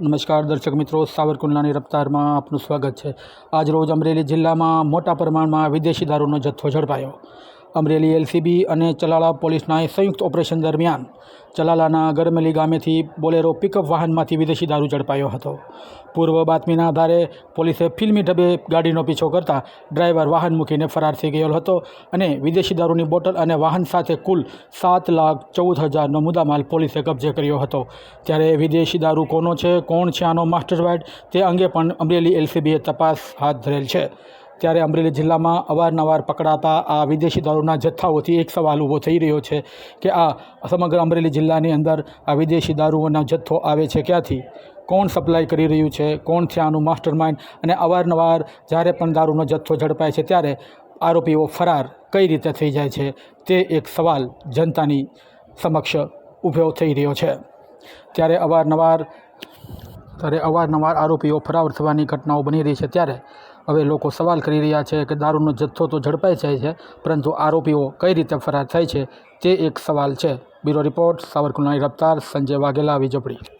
નમસ્કાર, દર્શક મિત્રો. સાવરકુંડલાની રફતારમાં આપનું સ્વાગત છે. આજ રોજ અમરેલી જિલ્લામાં મોટા પ્રમાણમાં વિદેશી દારૂનો જથ્થો ઝડપાયો. અમરેલી એલસીબી અને ચલાલા પોલીસના સંયુક્ત ઓપરેશન દરમિયાન ચલાલાના ગરમેલી ગામેથી બોલેરો પિકઅપ વાહનમાંથી વિદેશી દારૂ ઝડપાયો હતો. પૂર્વ બાતમીના આધારે પોલીસે ફિલ્મી ઢબે ગાડીનો પીછો કરતા ડ્રાઈવર વાહન મૂકીને ફરાર થઈ ગયેલો હતો અને વિદેશી દારૂની બોટલ અને વાહન સાથે કુલ સાત લાખ ચૌદ હજારનો મુદ્દામાલ પોલીસે કબજે કર્યો હતો. ત્યારે વિદેશી દારૂ કોનો છે, કોણ છે આનો માસ્ટર તે અંગે પણ અમરેલી એલસીબીએ તપાસ હાથ ધરેલ છે. ત્યારે અમરેલી જિલ્લામાં અવારનવાર પકડાતા આ વિદેશી દારૂના જથ્થાઓથી એક સવાલ ઊભો થઈ રહ્યો છે કે આ સમગ્ર અમરેલી જિલ્લાની અંદર આ વિદેશી દારૂઓનો જથ્થો આવે છે ક્યાંથી? કોણ સપ્લાય કરી રહ્યું છે? કોણ છે આનું માસ્ટર માઇન્ડ અને અવારનવાર જ્યારે પણ દારૂનો જથ્થો ઝડપાય છે ત્યારે આરોપીઓ ફરાર કઈ રીતે થઈ જાય છે? તે એક સવાલ જનતાની સમક્ષ ઊભો થઈ રહ્યો છે. ત્યારે અવારનવાર ત્યારે અવારનવાર આરોપીઓ ફરાર થવાની ઘટનાઓ બની રહી છે ત્યારે હવે લોકો સવાલ કરી રહ્યા છે કે દારૂનો જથ્થો તો ઝડપાઈ જાય છે, પરંતુ આરોપીઓ કઈ રીતે ફરાર થાય છે તે એક સવાલ છે. બ્યુરો રિપોર્ટ, સાવરકુંડલાની રફતાર, સંજય વાઘેલા વિજપડી